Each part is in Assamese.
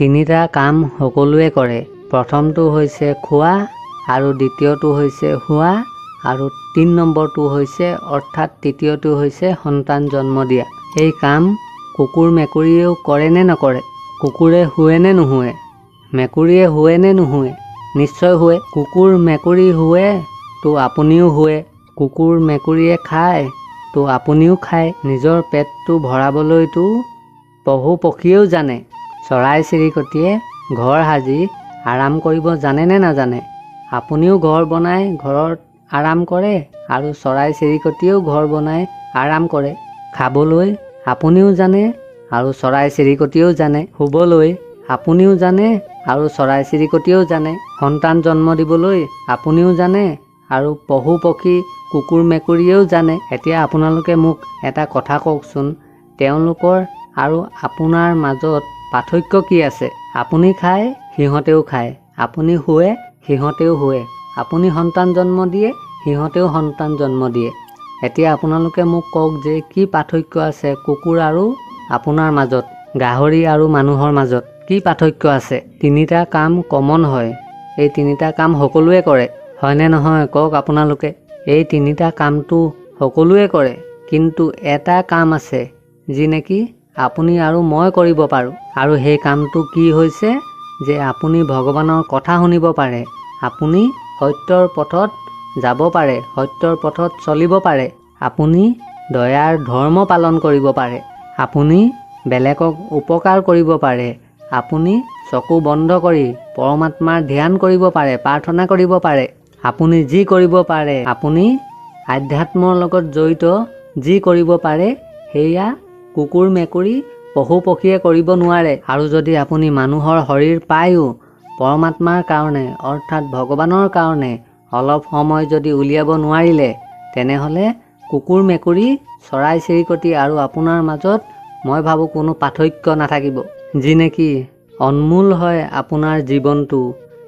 তিনিটা কাম সকলোৱে কৰে। প্ৰথমটো হৈছে খোৱা আৰু দ্বিতীয়টো হৈছে শোৱা আৰু তিনি নম্বৰটো হৈছে অৰ্থাৎ তৃতীয়টো হৈছে সন্তান জন্ম দিয়া। এই কাম কুকুৰ মেকুৰীয়েও কৰে নে নকৰে? কুকুৰে শুৱে নে নুশুৱে? মেকুৰীয়ে শুৱে নে নুশুৱে? নিশ্চয় শুৱে। কুকুৰ মেকুৰী শুৱে তো আপুনিও শুৱে। কুকুৰ মেকুৰীয়ে খায় তো আপুনিও খায়। নিজৰ পেটটো ভৰাবলৈতো পশু পক্ষীয়েও জানে। চৰাই চিৰিকটিয়ে ঘৰ সাজি আৰাম কৰিব জানে নে নাজানে? আপুনিও ঘৰ বনাই ঘৰত আৰাম কৰে আৰু চৰাই চিৰিকটিয়েও ঘৰ বনাই আৰাম কৰে। খাবলৈ আপুনিও জানে আৰু চৰাই চিৰিকটিয়েও জানে। শুবলৈ আপুনিও জানে আৰু চৰাই চিৰিকটিয়েও জানে। সন্তান জন্ম দিবলৈ আপুনিও জানে আৰু পশু পক্ষী কুকুৰ মেকুৰীয়েও জানে। এতিয়া আপোনালোকে মোক এটা কথা কওকচোন। তেওঁলোকৰ আৰু আপোনাৰ মাজত পাৰ্থক্য কি আছে? আপুনি খায় সিহঁতেও খায়। আপুনি শুৱে সিহঁতেও শুৱে। আপুনি সন্তান জন্ম দিয়ে সিহঁতেও সন্তান জন্ম দিয়ে। এতিয়া আপোনালোকে মোক কওক যে কি পাৰ্থক্য আছে কুকুৰ আৰু আপোনাৰ মাজত গাহৰি আৰু মানুহৰ মাজত? কি পাৰ্থক্য আছে? তিনিটা কাম কমন হয়। এই তিনিটা কাম সকলোৱে কৰে হয়নে নহয় কওক আপোনালোকে? এই তিনিটা কামটো সকলোৱে কৰে কিন্তু এটা কাম আছে যি নেকি আপুনি আৰু মই কৰিব পাৰোঁ। আৰু সেই কামটো কি হৈছে যে আপুনি ভগৱানৰ কথা শুনিব পাৰে। আপুনি সত্যৰ পথত যাব পাৰে সত্যৰ পথত চলিব পাৰে। আপুনি দয়াৰ ধৰ্ম পালন কৰিব পাৰে। আপুনি বেলেগক উপকাৰ কৰিব পাৰে। আপুনি চকু বন্ধ কৰি পৰমাত্মাৰ ধ্যান কৰিব পাৰে প্ৰাৰ্থনা কৰিব পাৰে। আপুনি যি কৰিব পাৰে আপুনি আধ্যাত্মৰ লগত জড়িত যি কৰিব পাৰে সেয়া কুকুৰ মেকুৰী পশু পক্ষীয়ে কৰিব নোৱাৰে। আৰু যদি আপুনি মানুহৰ শৰীৰ পায়ো পৰমাত্মাৰ কাৰণে অৰ্থাৎ ভগৱানৰ কাৰণে অলপ সময় যদি উলিয়াব নোৱাৰিলে তেনেহ'লে কুকুৰ মেকুৰী চৰাই চিৰিকটি আৰু আপোনাৰ মাজত মই ভাবোঁ কোনো পাৰ্থক্য নাথাকিব। যি নেকি অনমোল হয় আপোনাৰ জীৱনটো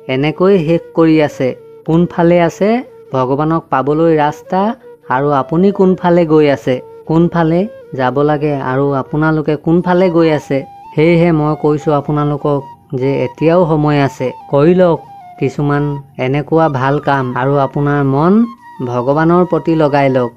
এনেকৈ শেষ কৰি আছে। কোনফালে আছে ভগৱানক পাবলৈ ৰাস্তা আৰু আপুনি কোনফালে গৈ আছে? কোনফালে যাব লাগে আৰু আপোনালোকে কোনফালে গৈ আছে? সেয়েহে মই কৈছোঁ আপোনালোকক যে এতিয়াও সময় আছে। কৰি লওক, কিছুমান এনেকুৱা ভালো কাম আৰু আপোনাৰ মন ভগৱানৰ প্ৰতি লগাই লওক।